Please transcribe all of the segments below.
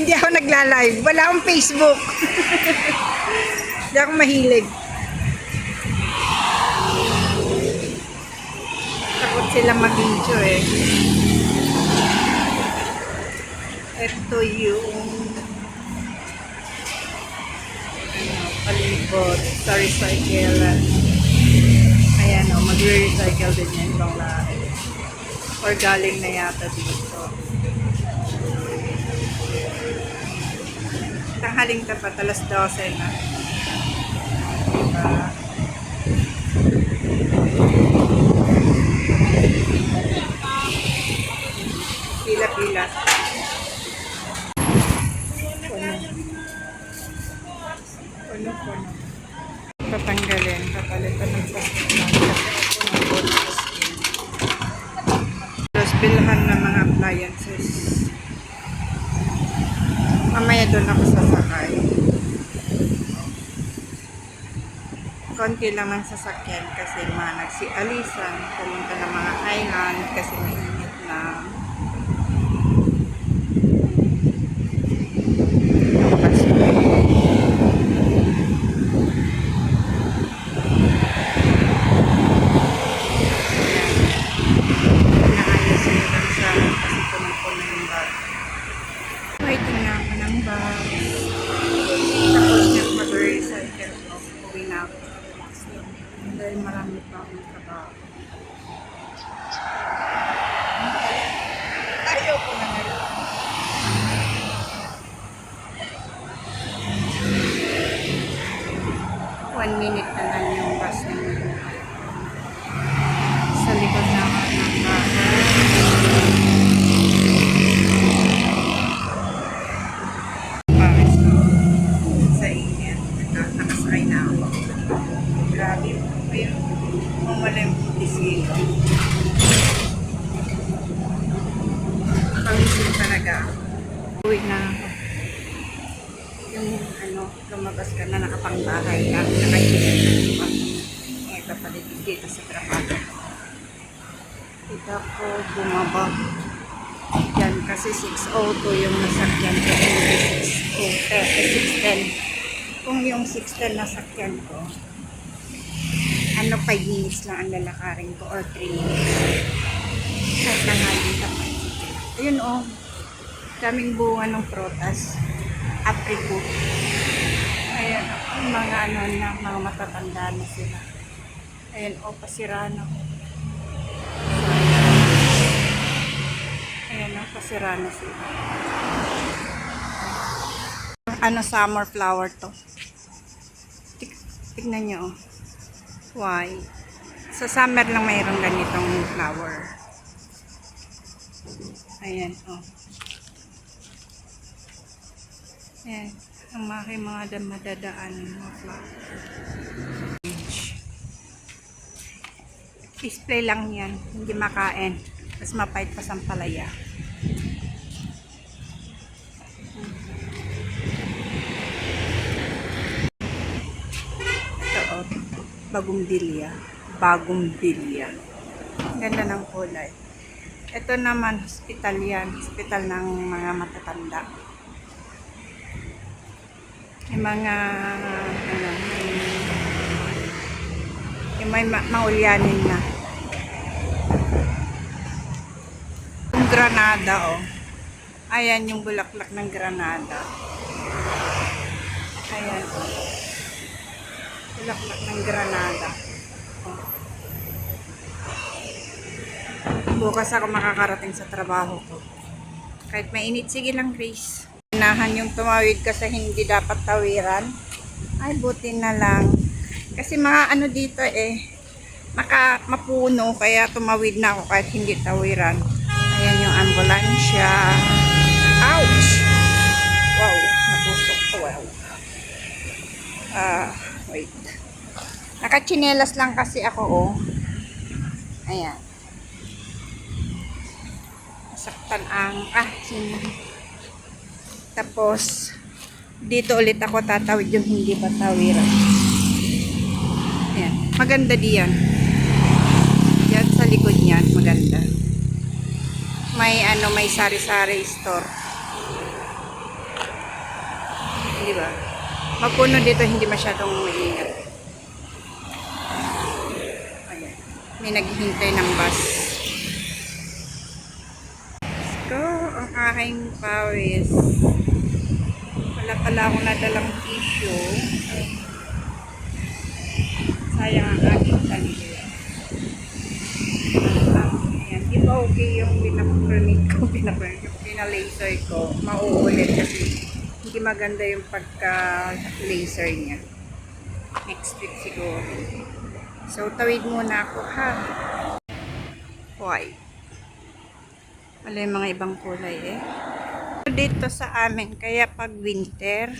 Hindi ako nagla-live. Wala akong Facebook. Hindi ako mahilig. Takot sila mag-video eh. Ito yung ano, palibot sa recycle. Ayan o, magre-recycle din yan ibang lahat. Or galing na yata dito. Tanghaling tapat, alas 12 na. Diba? Pila-pila. Puno. Puno-puno. Tatanggalin, papalitan ng sa bilhan ng mga appliances. Mamaya doon ako sasakay. Konti lang ng sasakyan kasi mga nagsialisan, pumunta ng mga island kasi mainit na. Yung Pasko. Naayos sila lang sa kasi punong-puno yung bag. Waiting na ako ng bag. Tapos niya mag-recycle ko. Uwi na ako. Marami pa akong trabaho. Ayaw ko na nga. One minute na lang yung bus na yun. Sa likod na ako ng bahay. Paris na. Sa inyo. Nak- Nakasakay na ako. Grabe. Ayun. Mamala yung putisilo. Pangising talaga. Uwi na ako. Yung ano, lumabas ka na nakapangbahay na, nakahilig pa. Eh, kapalit dito sa trabaho. Kita ko bumaba. Yan, kasi 602 yung nasakyan ko. Hindi 602, eh, 610. Kung yung 610 nasakyan ko, ano, 5 minutes lang ang lalakarin ko or 3 minutes. Kahit nangaling ka pa. Ayun oh, daming bunga ng protas. Apricot. Ayan, mga ano na, mga matatanda na sila. Ayan, oh, pasira na. Ayan, oh, pasira na sila. Ano, summer flower to. Tik tignan nyo, oh. Why? Sa summer lang mayroong ganitong flower. Ayan, oh. Ayan, ang mga mga madadaan mga flower. Display lang yan, hindi makain. Mas mapait pa sa palaya. Ito oh, bagong bilya. Bagong bilya. Ang Ganda ng kulay. Ito naman, hospital yan. Hospital ng mga matatanda. Yung mga, ano, may, yung may ma- maulyanin na. Yung granada, oh. Ayan yung bulaklak ng granada. Ayan. Bulaklak ng granada. Oh. Bukas ako makakarating sa trabaho ko. Kahit mainit, sige lang, Grace. Inahan yung tumawid ka sa hindi dapat tawiran. Ay, buti na lang. Kasi mga ano dito eh, maka, mapuno, kaya tumawid na ako kahit hindi tawiran. Ayan yung ambulansya. Ouch! Wow, napusok ko. Wow. Ah, wait. Nakachinelas lang kasi ako, oh. Ayan. Saktan ang, ah, sin tapos, dito ulit ako tatawid yung hindi pa tawiran. Ayan. Maganda diyan. Yan sa likod niyan, maganda. May ano, may sari-sari store. Di ba? Mapuno dito, hindi masyadong maingat. Ayan. May naghihintay ng bus. Let's go. Ang aking pawis. Wala pala akong nadalang tissue. Sayang ang aking sarili. Ayan. Di ba okay yung pinapermit ko, pinapermit ko, pinalaser ko. Mauulit kasi hindi maganda yung pagka-laser niya. Next week siguro. So, tawid muna ako ha. White. Wala yung mga ibang kulay eh. Dito sa amin, kaya pag winter,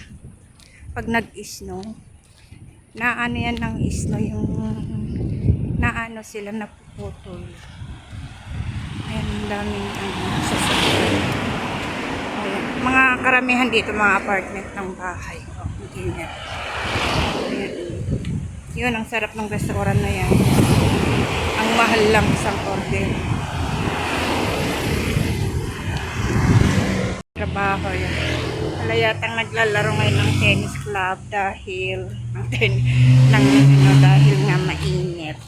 pag nag-snow, na ano yan ng snow, yung naano sila napuputol. Ayan, ang daming ano. Ayan. Mga karamihan dito, mga apartment ng bahay. Oh, hindi niya. Ayan. Yun, ang sarap ng restaurant na yan. Ang mahal lang isang order. Trabaho yan. Wala yatang naglalaro ngayon ng tennis club dahil ten, ng, ano, dahil nga mainit.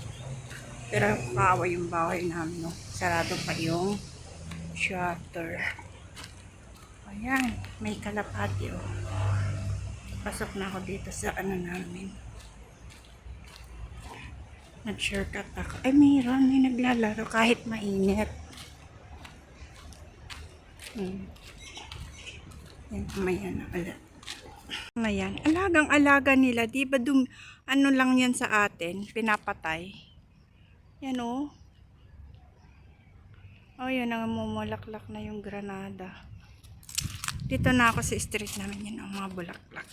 Pero kawa yung bahay namin. No? Sarado pa yung shutter. Ayan, may kalapati oh. Pasok na ako dito sa ano namin. Nag-shortcut ako. Ay, mayroon. May naglalaro kahit mainit. Hmm. Yan, mamaya na ulit. Ngayon, alagang alaga nila. Di ba dum, ano lang yan sa atin? Pinapatay. Yan oh. Oh, yun ang mumulaklak na yung granada. Dito na ako sa street namin yun ang mga bulaklak.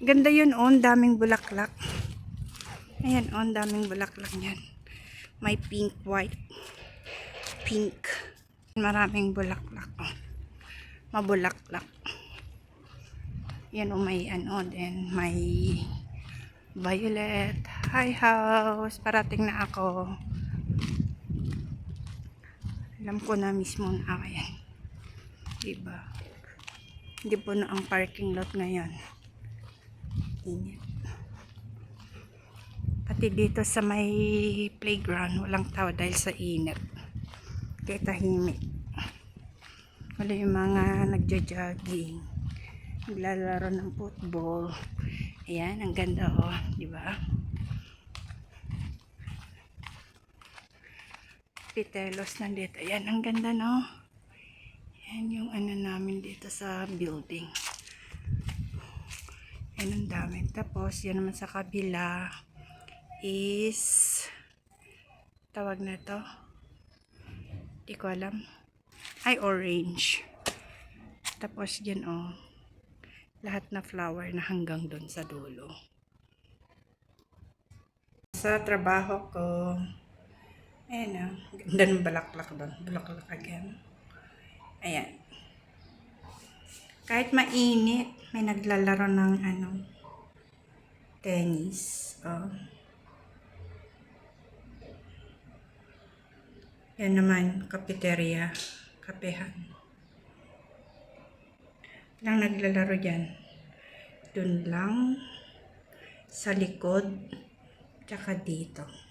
Ganda yun oh, ang daming bulaklak. Ayan oh, ang daming bulaklak niyan. May pink, white, pink. Maraming bulaklak oh. Mabulaklak. Yan oh, may ano din, may violet. Hi house, parating na ako. Alam ko na mismo na ayan. Diba? Hindi po na ang parking lot ngayon. Init. Pati dito sa may playground, walang tao dahil sa init. Kaya tahimik. Wala yung mga nagja-jogging. Naglalaro ng football. Ayan, ang ganda oh. Di ba? Pitelos nandito. Ayan, ang ganda no. Yan yung ano namin dito sa building. Yan ang dami. Tapos, yan naman sa kabila is tawag na to. Di ko alam. Ay, orange. Tapos, yan oh. Lahat na flower na hanggang doon sa dulo. Sa trabaho ko, ayan ah. Ganda ng balaklak doon. Balaklak again. Ayan. Kahit mainit, may naglalaro ng ano, tennis. Oh. Yan naman, cafeteria, kapehan. Lang naglalaro dyan. Doon lang, sa likod, tsaka dito.